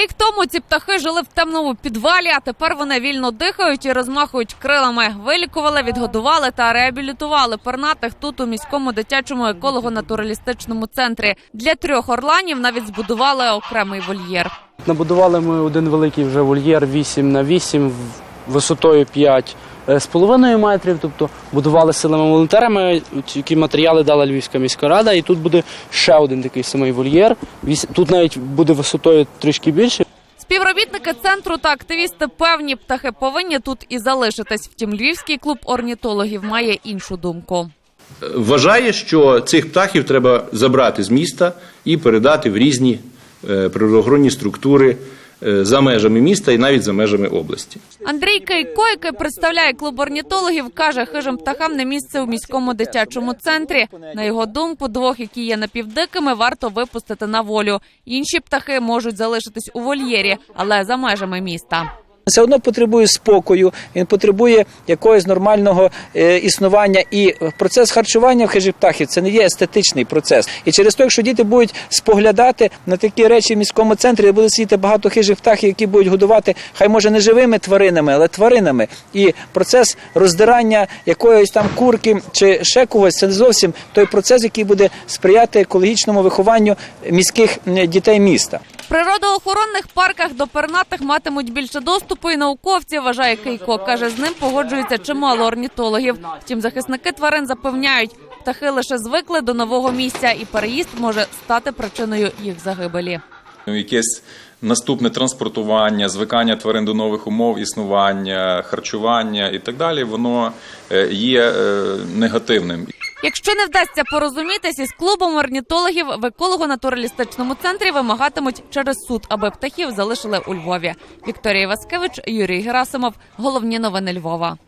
Рік тому ці птахи жили в темному підвалі, а тепер вони вільно дихають і розмахують крилами. Вилікували, відгодували та реабілітували пернатих тут у міському дитячому еколого-натуралістичному центрі. Для трьох орланів навіть збудували окремий вольєр. Набудували ми один великий вже вольєр 8 на 8 в- висотою 5 з половиною метрів. Тобто будували силами волонтерами, які матеріали дала Львівська міська рада. І тут буде ще один такий самий вольєр. Віс- Тут навіть буде висотою трішки більше. Співробітники центру та активісти певні птахи повинні тут і залишитись. Втім, львівський клуб орнітологів має іншу думку. вважає, що цих птахів треба забрати з міста і передати в різні е, природоохоронні структури е, за межами міста і навіть за межами області. Андрій Кейко, який представляє клуб орнітологів, каже, хижим птахам не місце у міському дитячому центрі. На його думку, двох, які є напівдикими, варто випустити на волю. Інші птахи можуть залишитись у вольєрі, але за межами міста. Все одно потребує спокою, він потребує якогось нормального е, існування. І процес харчування в хижих птахів це не є естетичний процес. І через те, якщо діти будуть споглядати на такі речі в міському центрі, де буде сидіти багато хижих птахів, які будуть годувати, хай може не живими тваринами, але тваринами. І процес роздирання якоїсь там курки чи ще когось, це не зовсім той процес, який буде сприяти екологічному вихованню міських дітей міста. Природоохоронних парках до пернатих матимуть більше доступу і науковці, вважає Кейко. Каже, з ним погоджується чимало орнітологів. Втім, захисники тварин запевняють, птахи лише звикли до нового місця, і переїзд може стати причиною їх загибелі. якесь наступне транспортування, звикання тварин до нових умов існування, харчування і так далі, воно е, є е, негативним. Якщо не вдасться порозумітись із клубом орнітологів в еколого-натуралістичному центрі вимагатимуть через суд, аби птахів залишили у Львові. Вікторія Васкевич, Юрій Герасимов. Головні новини Львова.